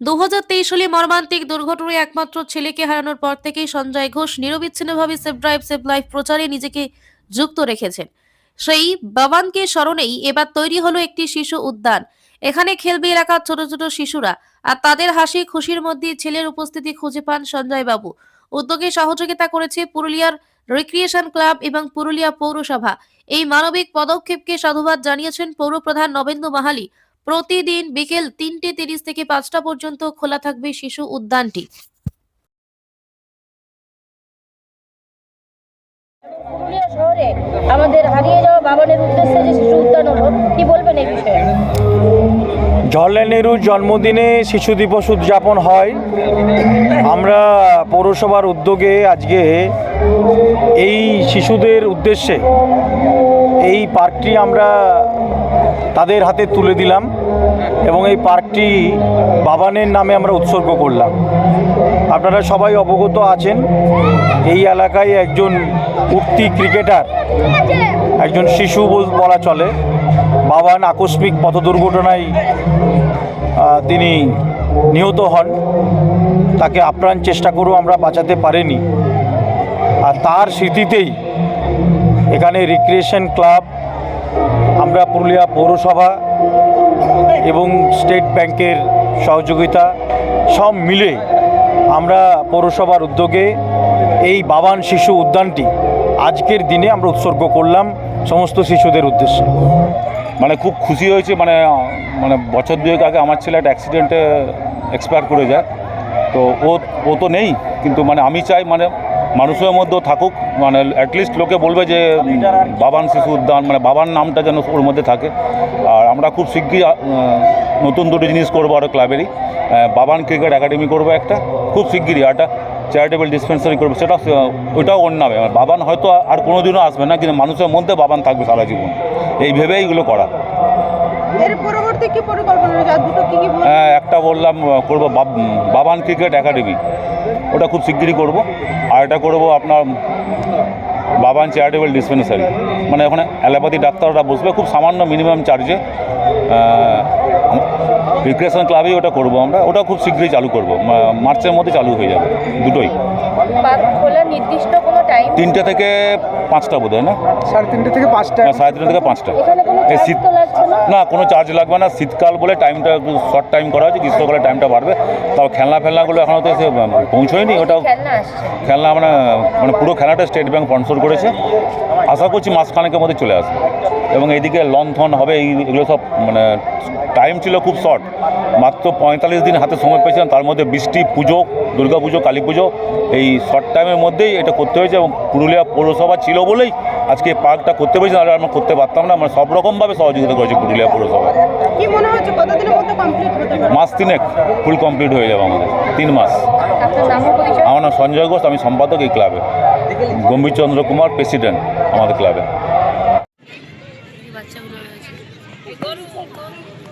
দু সালে মর্মান্তিক দুর্ঘটনায় একমাত্র ছেলেকে হারানোর পর থেকেই সঞ্জয় ঘোষ নিরবিচ্ছিন্নভাবে সেফ ড্রাইভ সেফ লাইফ প্রচারে নিজেকে যুক্ত রেখেছেন। সেই বাবানকে স্মরণেই এবার তৈরি হলো একটি শিশু উদ্যান। এখানে খেলবে এলাকার ছোট ছোট শিশুরা আর তাদের হাসি খুশির মধ্যে ছেলের উপস্থিতি খুঁজে পান সঞ্জয় বাবু উদ্যোগে সহযোগিতা করেছে পুরুলিয়ার রিক্রিয়েশন ক্লাব এবং পুরুলিয়া পৌরসভা। এই মানবিক পদক্ষেপকে সাধুবাদ জানিয়েছেন পৌরপ্রধান নবেন্দু মাহালি। প্রতিদিন বিকেল তিনটে তিরিশ থেকে পাঁচটা পর্যন্ত খোলা থাকবে শিশু উদ্যানটি। পুরুলিয়া শহরে আমাদের হারিয়ে যাওয়া বাবানের উদ্দেশ্যে যে শিশু উদ্যান হলো কি বলবেন এই বিষয়ে? জওয়াহরলাল নেহরুর জন্মদিনে শিশু দিবস উদযাপন হয়। আমরা পৌরসভার উদ্যোগে আজকে এই শিশুদের উদ্দেশ্যে এই পার্কটি আমরা তাদের হাতে তুলে দিলাম এবং এই পার্কটি বাবানের নামে আমরা উৎসর্গ করলাম। আপনারা সবাই অবগত আছেন, এই এলাকায় একজন উঠতি ক্রিকেটার, একজন শিশু বল- চলে। বাবান আকস্মিক পথ দুর্ঘটনায় তিনি নিহত হন। তাকে আপ্রাণ চেষ্টা করেও আমরা বাঁচাতে পারিনি। আর তার স্মৃতিতেই এখানে রিক্রিয়েশন ক্লাব আমরা পুরুলিয়া পৌরসভা এবং স্টেট ব্যাংকের সহযোগিতা সব মিলে আমরা পৌরসভার উদ্যোগে এই বাবান শিশু উদ্যানটি আজকের দিনে আমরা উৎসর্গ করলাম সমস্ত শিশুদের উদ্দেশ্যে। মানে খুব খুশি হয়েছে মানে মানে বছর দুয়েক আগে আমার ছেলে একটা অ্যাক্সিডেন্টে এক্সপায়ার করে যায়। তো ও ও তো নেই, কিন্তু মানে আমি চাই মানে মানুষের মধ্যেও থাকুক মানে অ্যাটলিস্ট লোকে বলবে যে বাবান শিশু উদ্যান মানে বাবার নামটা যেন ওর মধ্যে থাকে। আর আমরা খুব শিগগিরই নতুন দুটো জিনিস করব আরও ক্লাবেরই। বাবান ক্রিকেট একাডেমি করব একটা খুব শিগগিরই আর একটা চ্যারিটেবল ডিসপেন্সারি করব সেটা ওইটাও ওর নামে। বাবান হয়তো আর কোনো দিনও আসবে না কিন্তু মানুষের মধ্যে বাবান থাকবে সারা জীবন। এই ভেবেই এগুলো করা। হ্যাঁ একটা বললাম করব বাবান ক্রিকেট একাডেমি। ওটা খুব শিগগিরই করব। আর এটা করব আপনার বাবান চ্যারিটেবল ডিসপেন্সারি মানে ওখানে অ্যালোপ্যাথি ডাক্তাররা বসবে, খুব সামান্য মিনিমাম চার্জে রিক্রিয়েশন ক্লাবেই ওটা করব আমরা। ওটা খুব শীঘ্রই চালু করব। মার্চের মধ্যে চালু হয়ে যাবে দুটোই। পার্ক খোলা নির্দিষ্ট কোনো টাইম তিনটে থেকে পাঁচটা বোধ হয় না? সাড়ে তিনটে থেকে পাঁচটা। সাড়ে তিনটে থেকে পাঁচটা। এখানে কোনো এই শীত না? কোনো চার্জ লাগবে না। শীতকাল বলে টাইমটা একটু শর্ট টাইম করা হয়েছে গ্রীষ্মকালে টাইমটা বাড়বে। তাও খেলনা ফেলনাগুলো এখনও তো এসে পৌঁছয়নি। ওটাও খেলনা মানে মানে পুরো খেলাটা স্টেট ব্যাংক স্পন্সর করেছে। আশা করছি মাসখানেকের মধ্যে চলে আসবে। এবং এইদিকে লন্থন হবে এই এগুলো সব মানে টাইম ছিল খুব শর্ট মাত্র পঁয়তাল্লিশ দিন হাতে সময় পেয়েছিলাম তার মধ্যে বৃষ্টি পুজো দুর্গা পুজো কালী পুজো এই শর্ট টাইমের মধ্যেই এটা করতে হয়েছে এবং পুরুলিয়া পৌরসভা ছিল বলেই আজকে এই পার্কটা করতে পেরেছি আর আমরা করতে পারতাম না মানে সব রকমভাবে সহযোগিতা করেছে পুরুলিয়া পৌরসভা মাস তিনেক ফুল কমপ্লিট হয়ে যাবে আমাদের তিন মাস। আমার নাম সঞ্জয় ঘোষ আমি সম্পাদক এই ক্লাবে গম্ভীরচন্দ্র কুমার প্রেসিডেন্ট আমাদের ক্লাবে Thank you.